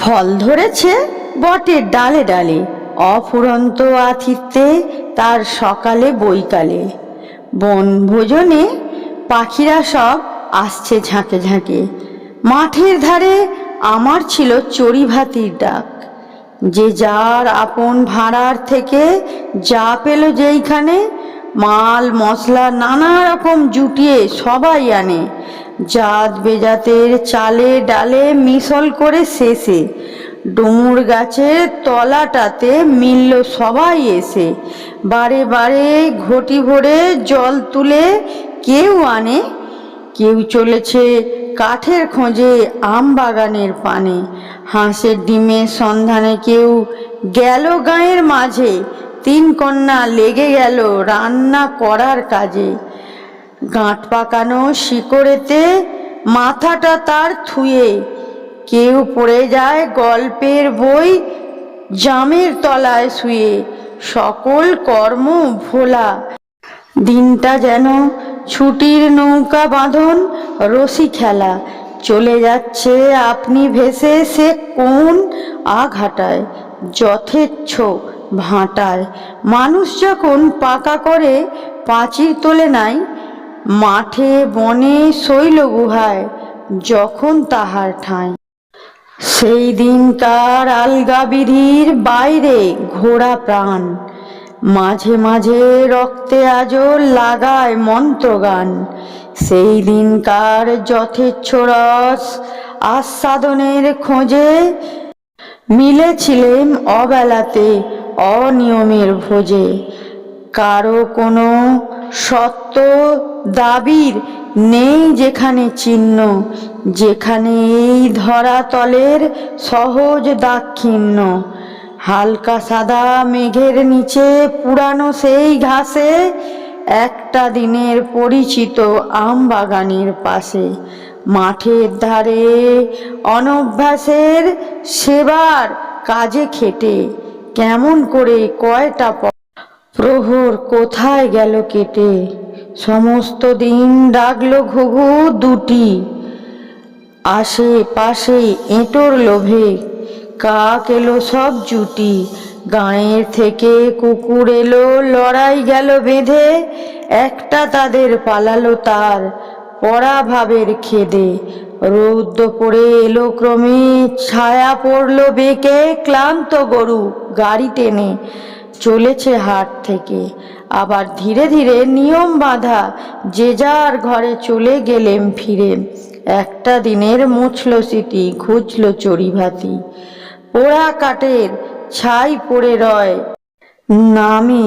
ফল ধরেছে বটের ডালে ডালে, অফুরন্ত আতিথ্যে তার সকালে বৈকালে। বনভোজনে পাখিরা সব আসছে ঝাঁকে ঝাঁকে। মাঠের ধারে আমার ছিল চড়িভাতির ডাক। যে যার আপন ভাড়ার থেকে যা পেল যেইখানে, মাল মশলা নানা রকম জুটিয়ে সবাই আনে। জাত বেজাতের চালে ডালে মিশল করে শেষে, ডুমুর গাছের তলাটাতে মিলল সবাই এসে। বারে বারে ঘটি ভরে জল তুলে কেউ আনে, কেউ চলেছে কাঠের খোঁজে আম বাগানের পানে। হাঁসের ডিমের সন্ধানে কেউ গেল গাঁয়ের মাঝে, তিন কন্যা লেগে গেল রান্না করার কাজে। গাঁট পাকানো শিকড়েতে মাথাটা তার থুয়ে। কেউ পড়ে যায় গল্পের বই জামের তলায় শুয়ে। সকল কর্ম ভোলা। দিনটা যেন ছুটির নৌকা বাঁধন রশি খেলা। চলে যাচ্ছে আপনি ভেসে সে কোন আঘাটায়। যথেচ্ছ ভাঁটায়। মানুষ যখন পাকা করে পাঁচির তোলে নাই মাঠে বনে শৈল গুহায় যখন তাহার ঠাঁই। সেই দিনকার আলগা বিধির বাইরে ঘোড়া প্রাণ। মাঝে মাঝে রক্তে আজও লাগায় মন্ত্রগান। সেই দিনকার যথেচ্ছ রস আস্বাদনের খোঁজে মিলেছিলেন অবেলাতে অনিয়মের ভোজে। কারও কোনো সত্য দাবির নেই যেখানে চিহ্ন, যেখানে এই ধরাতলের সহজ দাক্ষিণ্য। হালকা সাদা মেঘের নিচে পুরানো সেই ঘাসে একটা দিনের পরিচিত আম বাগানের পাশে। মাঠের ধারে অনভ্যাসের সেবার কাজে খেটে। কেমন করে কয়টা প্রহর কোথায় গেল কেটে? সমস্ত দিন ডাকলো ঘুঘু দুটি। আশে পাশে এঁটোর লোভে কাক এলো সব জুটি। গাঁয়ের থেকে কুকুর এলো, লড়াই গেল বেঁধে। একটা তাদের পালালো তার পড়া ভাবের খেদে। রৌদ্র পড়ে এলো ক্রমে, ছায়া পড়ল বেঁকে, ক্লান্ত গরু গাড়ি টেনে। চলেছে হাট থেকে। আবার ধীরে ধীরে নিয়ম বাঁধা যে যার ঘরে চলে গেলেম ফিরে। একটা দিনের মুছল সিটি ঘুচল চড়িভাতি। পোড়া কাটের ছাই পড়ে রয়। নামে